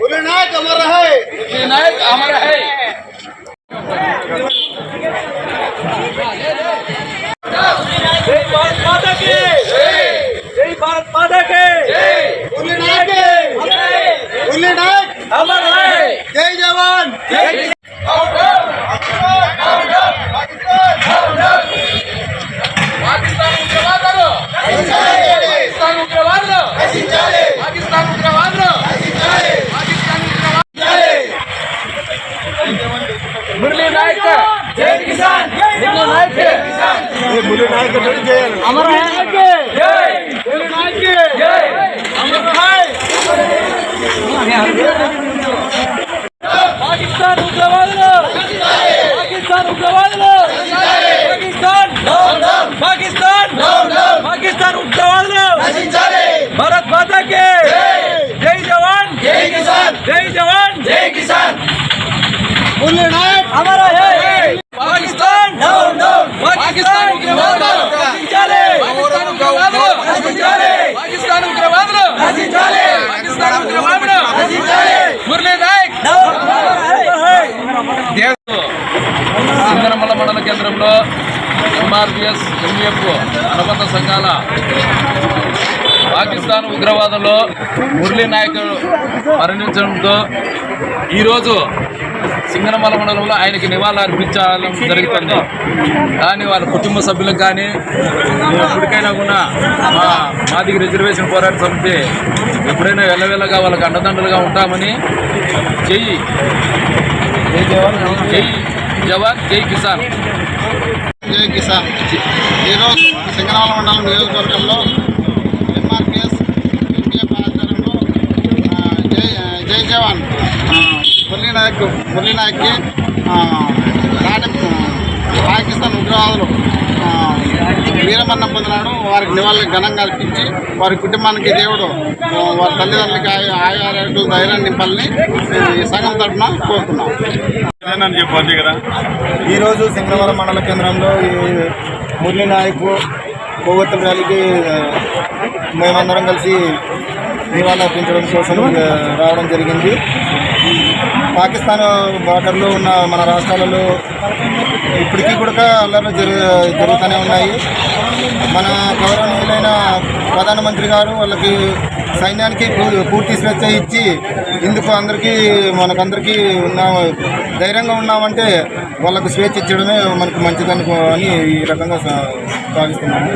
मुरली नायक अमर है मुरली नायक अमर है जय भारत माता की। जय भारत माता की। मुरली नायक। मुरली नायक। अमर है जय जवान। మురళీ నాయక్ जय किसान మురళీ నాయక్ मुरली नायक అమర నాయక్ जय మురళీ నాయక్ जय పాకిస్తాన్ ఉగ్రవాదులు పాకిస్తాన్ ఉగ్రవాదులు పాకిస్తాన్ పాకిస్తాన్ పాకిస్తాన్ ఉగ్రవాదులు భారత్ మాతా కి జై జవాన్ జై కిసాన్ జై జవాన్ జై కిసాన్ సింగరమల్ల మండల కేంద్రంలో ఎంఆర్పిఎస్ ఎంఈఎఫ్ అనుబంధ సంఘాల పాకిస్తాన్ ఉగ్రవాదంలో మురళీ నాయక్ మరణించడంతో ఈరోజు సింగనమల మండలంలో ఆయనకి నివాళులు అర్పించడం జరుగుతుంది. కానీ వాళ్ళ కుటుంబ సభ్యులకు కానీ ఎప్పటికైనా కూడా మా మాదిగ రిజర్వేషన్ పోరాట సమితి ఎప్పుడైనా వెళ్ళవెళ్ళగా వాళ్ళకి అండదండలుగా ఉంటామని జై జై జవాన్ జై కిసాన్. జై కిసాన్. ఈరోజు సింగనమల మండలం నియోజకవర్గంలో ఎంఆర్పిఎస్ ఎంపీఎఫ్ ఆధ్వర్యంలో ఆ, జై జై జవాన్ ఆ, మురళీ నాయక్ మురళీ నాయక్కి ఆ, పాకిస్తాన్ ఉగ్రవాదులు ఆ, వీరమరణం పొందినాడు. వారికి నివాళులు ఘనంగా అర్పించి వారి కుటుంబానికి దేవుడు వారి తల్లిదండ్రులకి ఆయు ఆయు ఆరోగ్యాలు ధైర్యాన్ని నింపాలని ఈ సంఘం తరఫున కోరుతున్నాం. అదేనని చెప్పండి కదా ఈరోజు సింగనవరం మండల కేంద్రంలో ఈ మురళీ నాయక్ కొవ్వొత్తుల ర్యాలీకి మేమందరం కలిసి నివాళులు అర్పించడం కోసం రావడం జరిగింది. పాకిస్తాన్ బార్డర్లో ఉన్న మన రాష్ట్రాలలో ఇప్పటికీ కూడా అల్లర్లు జరు జరుగుతూనే ఉన్నాయి. మన గౌరవనీయులైన ప్రధానమంత్రి గారు వాళ్ళకి సైన్యానికి పూర్తి స్వేచ్ఛ ఇచ్చి ఇందుకు అందరికీ మనకందరికీ ఉన్న ధైర్యంగా ఉన్నామంటే వాళ్ళకు స్వేచ్ఛ ఇచ్చడమే మనకు మంచిదనుకో అని ఈ రకంగా భావిస్తున్నాను